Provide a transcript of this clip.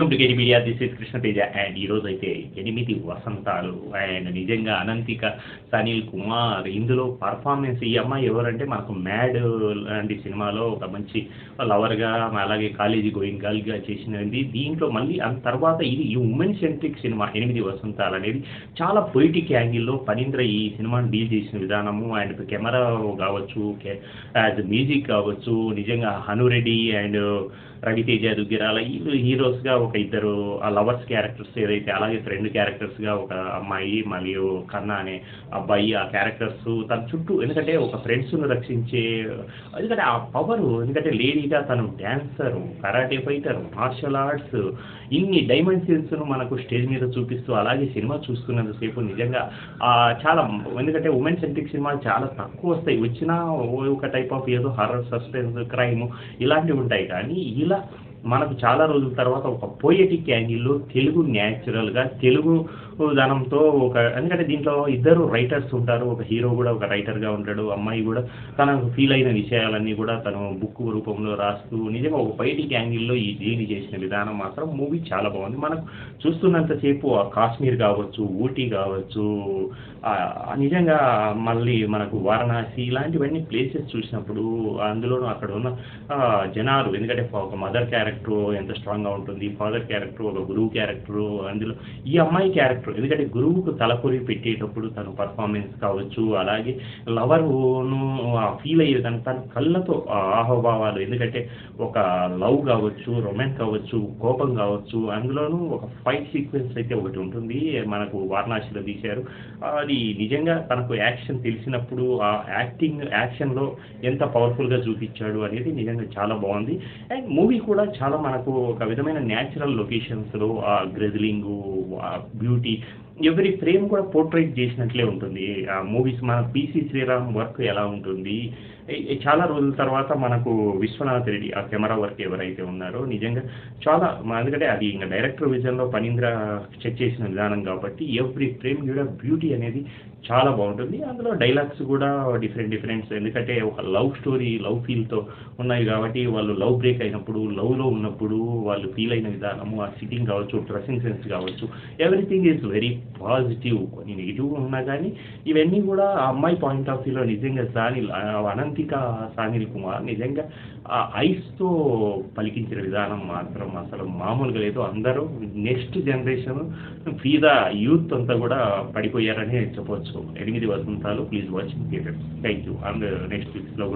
Welcome to KG media this is Krishnateja and ఈరోజు అయితే ఎనిమిది వసంతాలు. అండ్ నిజంగా అనంతిక సనీల్ కుమార్ ఇందులో పర్ఫార్మెన్స్ ఈ అమ్మాయి ఎవరంటే మనకు మ్యాడ్ లాంటి సినిమాలో ఒక మంచి లవర్గా అలాగే కాలేజీ గోయింగ్ గర్ల్గా చేసినది. దీంట్లో మళ్ళీ ఆ తర్వాత ఇది ఈ ఉమెన్ సెంట్రిక్ సినిమా ఎనిమిది వసంతాలు అనేది. చాలా పొయిటిక్ యాంగిల్లో పనీంద్ర ఈ సినిమాని డీల్ చేసిన విధానము. అండ్ కెమెరా కావచ్చు యాజ్ మ్యూజిక్ కావచ్చు. నిజంగా హనురెడ్డి అండ్ రవితేజ దుగ్గిరాల వీళ్ళు హీరోస్గా ఒక ఇద్దరు ఆ లవర్స్ క్యారెక్టర్స్ ఏదైతే అలాగే ఫ్రెండ్ క్యారెక్టర్స్గా ఒక అమ్మాయి మరియు కన్నా అనే అబ్బాయి ఆ క్యారెక్టర్స్ తన చుట్టూ ఎందుకంటే ఒక ఫ్రెండ్స్ను రక్షించే ఎందుకంటే ఆ పవర్ ఎందుకంటే లేడీగా తను dancer karate fighter martial arts ఇన్ని డైమెన్షన్స్ను మనకు స్టేజ్ మీద చూపిస్తూ అలాగే సినిమా చూస్తున్నంతసేపు నిజంగా చాలా ఎందుకంటే ఉమెన్ సెంట్రిక్ సినిమాలు చాలా తక్కువ వస్తాయి. వచ్చినా ఒక టైప్ ఆఫ్ ఏదో హర్రర్ సస్పెన్స్ క్రైమ్ ఇలాంటివి ఉంటాయి. కానీ ఇలా మనకు చాలా రోజుల తర్వాత ఒక పోయటిక్ యాంగిల్లో తెలుగు న్యాచురల్గా తెలుగు ధనంతో ఒక ఎందుకంటే దీంట్లో ఇద్దరు రైటర్స్ ఉంటారు. ఒక హీరో కూడా ఒక రైటర్గా ఉంటాడు. అమ్మాయి కూడా తనకు ఫీల్ అయిన విషయాలన్నీ కూడా తను బుక్ రూపంలో రాస్తూ నిజంగా ఒక బయటికి యాంగిల్లో ఈ జీని చేసిన విధానం మాత్రం మూవీ చాలా బాగుంది. మనకు చూస్తున్నంతసేపు ఆ కాశ్మీర్ కావచ్చు ఊటీ కావచ్చు నిజంగా మళ్ళీ మనకు వారణాసి ఇలాంటివన్నీ ప్లేసెస్ చూసినప్పుడు అందులోనూ అక్కడ ఉన్న జనాలు ఎందుకంటే ఒక మదర్ క్యారెక్టర్ ఎంత స్ట్రాంగ్గా ఉంటుంది ఫాదర్ క్యారెక్టర్ ఒక గురువు క్యారెక్టర్ అందులో ఈ అమ్మాయి క్యారెక్టర్ ఎందుకంటే గురువుకు తలపొరి పెట్టేటప్పుడు తను పర్ఫార్మెన్స్ కావచ్చు అలాగే లవర్ను ఫీల్ అయ్యే కానీ తన కళ్ళతో ఆ ఆహోభావాలు ఎందుకంటే ఒక లవ్ కావచ్చు రొమాన్స్ కావచ్చు కోపం కావచ్చు అందులోనూ ఒక ఫైట్ సీక్వెన్స్ అయితే ఒకటి ఉంటుంది. మనకు వారణాసిలో తీశారు. అది నిజంగా తనకు యాక్షన్ తెలిసినప్పుడు ఆ యాక్టింగ్ యాక్షన్లో ఎంత పవర్ఫుల్గా చూపించాడు అనేది నిజంగా చాలా బాగుంది. అండ్ మూవీ కూడా చాలా మనకు ఒక విధమైన న్యాచురల్ లొకేషన్స్లో ఆ గ్రెజిలింగ్ బ్యూటీ ఎవ్రీ ఫ్రేమ్ కూడా పోర్ట్రేట్ చేసినట్లే ఉంటుంది. ఆ మూవీస్ మన పీసీ శ్రీరామ్ వర్క్ ఎలా ఉంటుంది? చాలా రోజుల తర్వాత మనకు విశ్వనాథ్ రెడ్డి ఆ కెమెరా వర్క్ ఎవరైతే ఉన్నారో నిజంగా చాలా మా- ఎందుకంటే అది ఇంకా డైరెక్టర్ విజన్లో పనీంద్ర చెక్ చేసిన విధానం కాబట్టి ఎవ్రీ ఫ్రేమ్ కూడా బ్యూటీ అనేది చాలా బాగుంటుంది. అందులో డైలాగ్స్ కూడా డిఫరెంట్ డిఫరెంట్స్. ఎందుకంటే ఒక లవ్ స్టోరీ లవ్ ఫీల్తో ఉన్నాయి కాబట్టి వాళ్ళు లవ్ బ్రేక్ అయినప్పుడు లవ్లో ఉన్నప్పుడు వాళ్ళు ఫీల్ అయిన విధానము ఆ సిట్టింగ్ కావచ్చు డ్రెస్సింగ్ సెన్స్ కావచ్చు ఎవ్రీథింగ్ ఈజ్ వెరీ పాజిటివ్ కొన్ని నెగిటివ్ ఉన్నా కానీ ఇవన్నీ కూడా ఆ అమ్మాయి పాయింట్ ఆఫ్ వ్యూలో నిజంగా సానిల్ అనంతిక సానిల్ కుమార్ నిజంగా ఆ ఐస్తో పలికించిన విధానం మాత్రం అసలు మామూలుగా లేదు. అందరూ నెక్స్ట్ జనరేషన్ ఫీదా యూత్ అంతా కూడా పడిపోయారని చెప్పవచ్చు సో ఎనిమిది వసంతాలు. Please watch theatre thank you and next వీక్స్లో